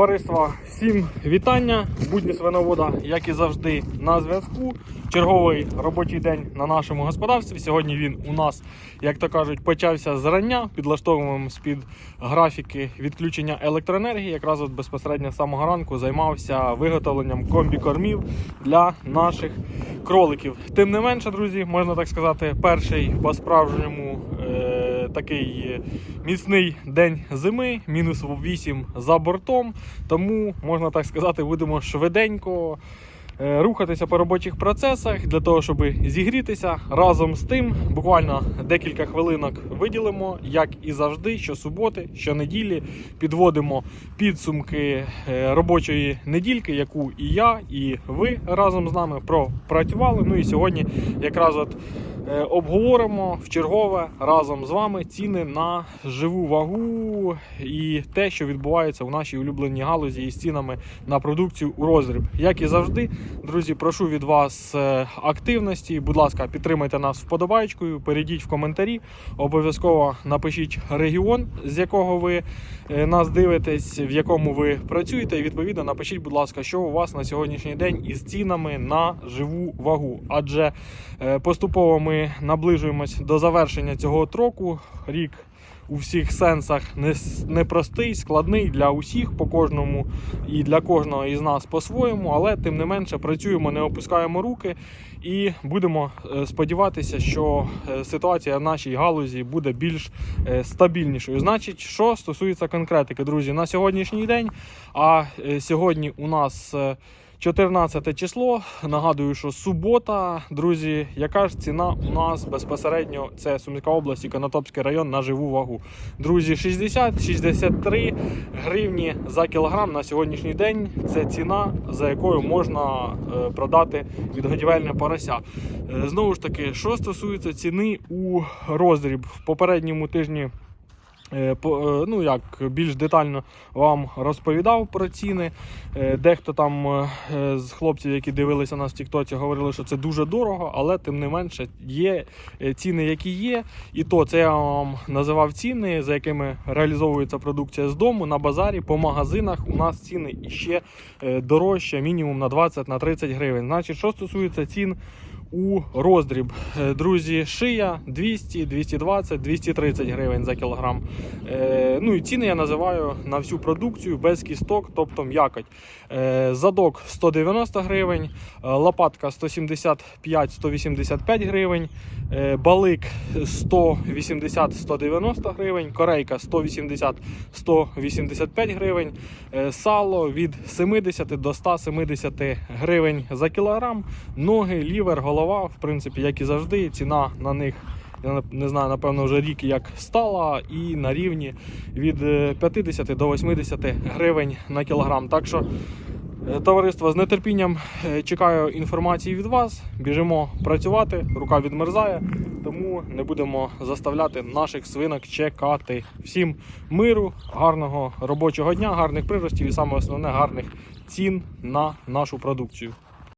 Товариство, всім вітання. Будні свиновода, як і завжди, на зв'язку. Черговий робочий день на нашому господарстві. Сьогодні він у нас, як то кажуть, почався зрання. Підлаштовуємо з-під графіки відключення електроенергії. Якраз от безпосередньо з самого ранку займався виготовленням комбікормів для наших кроликів. Тим не менше, друзі, можна так сказати, перший по-справжньому. е- Такий е, міцний день зими, мінус 8 за бортом. Тому можна так сказати, будемо швиденько е, рухатися по робочих процесах для того, щоб зігрітися. Разом з тим, буквально декілька хвилинок виділимо, як і завжди, щосуботи, щонеділі підводимо підсумки е, робочої недільки, яку і я, і ви разом з нами пропрацювали. Ну і сьогодні якраз от. Е, Обговоримо в чергове разом з вами ціни на живу вагу і те, що відбувається у нашій улюбленій галузі із цінами на продукцію у роздріб. Як і завжди, друзі, прошу від вас е, активності. Будь ласка, підтримайте нас вподобайкою, перейдіть в коментарі. Обов'язково напишіть регіон, з якого ви е, нас дивитесь, в якому ви працюєте. І відповідно напишіть, будь ласка, що у вас на сьогоднішній день із цінами на живу вагу. Адже поступово ми наближуємось до завершення цього троку. Рік у всіх сенсах непростий, складний для усіх по кожному і для кожного із нас по-своєму, але тим не менше працюємо, не опускаємо руки і будемо е, сподіватися, що е, ситуація в нашій галузі буде більш е, стабільнішою. Значить, що стосується конкретики, друзі, на сьогоднішній день. А сьогодні у нас. Е, 14 число. Нагадую, що субота, друзі, яка ж ціна у нас безпосередньо це Сумська область і Конотопський район на живу вагу. Друзі, 60-63 гривні за кілограм на сьогоднішній день. Це ціна, за якою можна е, продати відгодівельне порося. Е, Знову ж таки, що стосується ціни у роздріб в попередньому тижні. Е, е, Ну як більш детально вам розповідав про ціни. Е, Дехто там з хлопців, які дивилися нас в Тіктоці, говорили, що це дуже дорого, але тим не менше є ціни, які є. І то це я вам називав ціни, за якими реалізовується продукція з дому на базарі. По магазинах у нас ціни іще дорожче, мінімум на 20-30 гривень. Значить, що стосується цін. У роздріб, Е, друзі, шия 200, 220, 230 гривень за кілограм. Е, ну і ціни я називаю на всю продукцію без кісток, тобто м'якоть. Е, задок 190 гривень, лопатка 175-185 гривень, балик 180-190 гривень, корейка 180-185 гривень, сало від 70 до 170 гривень за кілограм, ноги, лівер, голова, в принципі, як і завжди, ціна на них. Я не знаю, напевно, вже рік як стала, і на рівні від е, 50 до 80 гривень на кілограм. Так що, е, товариство, з нетерпінням е, чекаю інформації від вас. Біжимо працювати, рука відмерзає, тому не будемо заставляти наших свинок чекати. Всім миру, гарного робочого дня, гарних приростів і саме основне гарних цін на нашу продукцію.